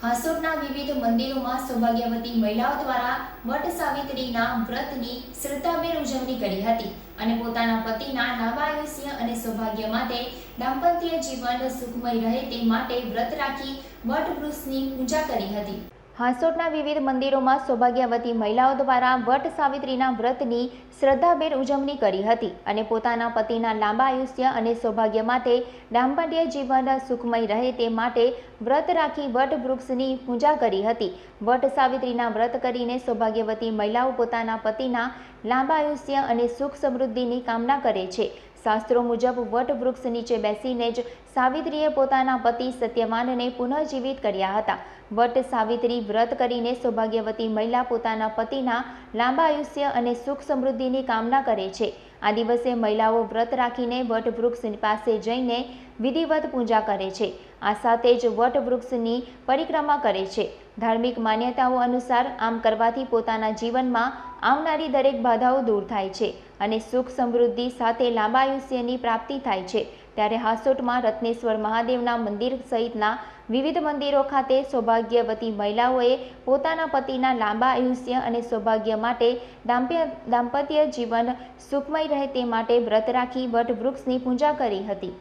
હાંસોટના વિવિધ મંદિરોમાં સૌભાગ્યવતી મહિલાઓ દ્વારા વટ સાવિત્રીના વ્રતની શ્રદ્ધાભેર ઉજવણી કરી હતી અને પોતાના પતિના લાંબાયુષ્ય અને સૌભાગ્ય માટે દાંપત્ય જીવન સુખમય રહે તે માટે વ્રત રાખી વટ વૃક્ષની પૂજા કરી હતી. હાંસોટના વિવિધ મંદિરોમાં સૌભાગ્યવતી મહિલાઓ દ્વારા વટ સાવિત્રીના વ્રતની શ્રદ્ધાભેર ઉજવણી કરી હતી અને પોતાના પતિના લાંબા આયુષ્ય અને સૌભાગ્ય માટે દાંપત્ય જીવન સુખમય રહે તે માટે વ્રત રાખી વટ વૃક્ષની પૂજા કરી હતી. વટ સાવિત્રીના વ્રત કરીને સૌભાગ્યવતી મહિલાઓ પોતાના પતિના લાંબા આયુષ્ય અને સુખ સમૃદ્ધિની કામના કરે છે. શાસ્ત્રો મુજબ વટ વૃક્ષ નીચે બેસીને જ સાવિત્રીએ પોતાના પતિ સત્યવાનને પુનઃજીવિત કર્યા હતા. વટ સાવિત્રી વ્રત કરીને સૌભાગ્યવતી મહિલા પોતાના પતિના લાંબા આયુષ્ય અને સુખ સમૃદ્ધિની કામના કરે છે. આ દિવસે મહિલાઓ વ્રત રાખીને વટવૃક્ષ પાસે જઈને વિધિવત પૂજા કરે છે. આ સાથે જ વટ વૃક્ષની પરિક્રમા કરે છે. ધાર્મિક માન્યતાઓ અનુસાર આમ કરવાથી પોતાના જીવનમાં આવનારી દરેક બાધાઓ દૂર થાય છે અને સુખ સમૃદ્ધિ સાથે લાંબા આયુષ્યની પ્રાપ્તિ થાય છે. ત્યારે હાસોટમાં રત્નેશ્વર મહાદેવના મંદિર સહિતના વિવિધ મંદિરો ખાતે સૌભાગ્યવતી મહિલાઓએ પોતાના પતિના લાંબા આયુષ્ય અને સૌભાગ્ય માટે દાંપત્ય જીવન સુખમય રહે તે માટે વ્રત રાખી વટ વૃક્ષની પૂજા કરી હતી.